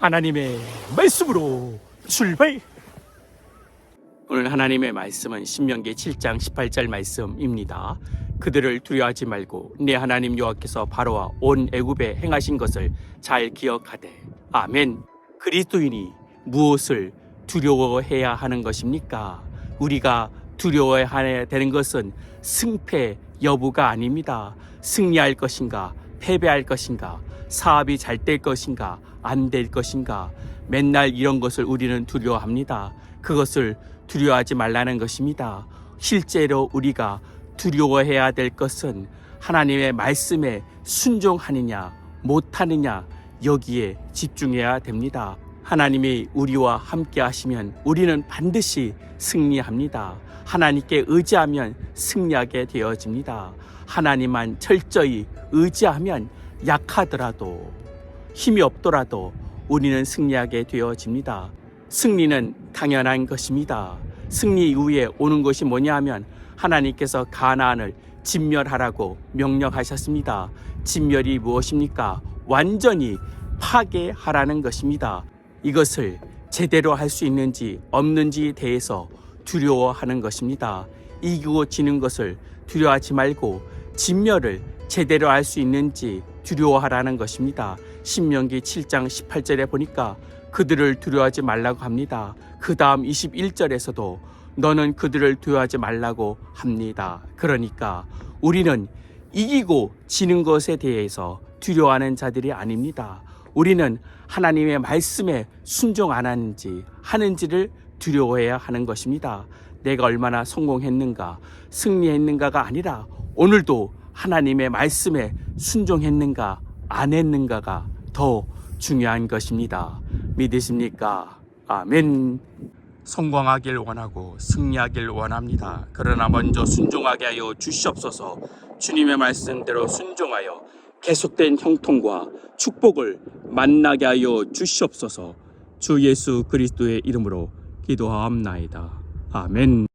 하나님의 말씀으로 출발. 오늘 하나님의 말씀은 신명기 7장 18절 말씀입니다. 그들을 두려워하지 말고 내 하나님 여호와께서 바로와 온 애굽에 행하신 것을 잘 기억하되 아멘. 그리스도인이 무엇을 두려워해야 하는 것입니까? 우리가 두려워해야 되는 것은 승패 여부가 아닙니다. 승리할 것인가, 패배할 것인가, 사업이 잘 될 것인가, 안 될 것인가, 맨날 이런 것을 우리는 두려워합니다. 그것을 두려워하지 말라는 것입니다. 실제로 우리가 두려워해야 될 것은 하나님의 말씀에 순종하느냐, 못하느냐, 여기에 집중해야 됩니다. 하나님이 우리와 함께 하시면 우리는 반드시 승리합니다. 하나님께 의지하면 승리하게 되어집니다. 하나님만 철저히 의지하면 약하더라도 힘이 없더라도 우리는 승리하게 되어집니다. 승리는 당연한 것입니다. 승리 이후에 오는 것이 뭐냐 하면 하나님께서 가나안을 진멸하라고 명령하셨습니다. 진멸이 무엇입니까? 완전히 파괴하라는 것입니다. 이것을 제대로 할 수 있는지 없는지에 대해서 두려워하는 것입니다. 이기고 지는 것을 두려워하지 말고 진멸을 제대로 할 수 있는지 두려워하라는 것입니다. 신명기 7장 18절에 보니까 그들을 두려워하지 말라고 합니다. 그 다음 21절에서도 너는 그들을 두려워하지 말라고 합니다. 그러니까 우리는 이기고 지는 것에 대해서 두려워하는 자들이 아닙니다. 우리는 하나님의 말씀에 순종 안 하는지 하는지를 두려워해야 하는 것입니다. 내가 얼마나 성공했는가, 승리했는가가 아니라 오늘도 하나님의 말씀에 순종했는가, 안 했는가가 더 중요한 것입니다. 믿으십니까? 아멘. 성공하길 원하고 승리하길 원합니다. 그러나 먼저 순종하게 하여 주시옵소서. 주님의 말씀대로 순종하여 계속된 형통과 축복을 만나게 하여 주시옵소서. 주 예수 그리스도의 이름으로 기도하옵나이다. 아멘.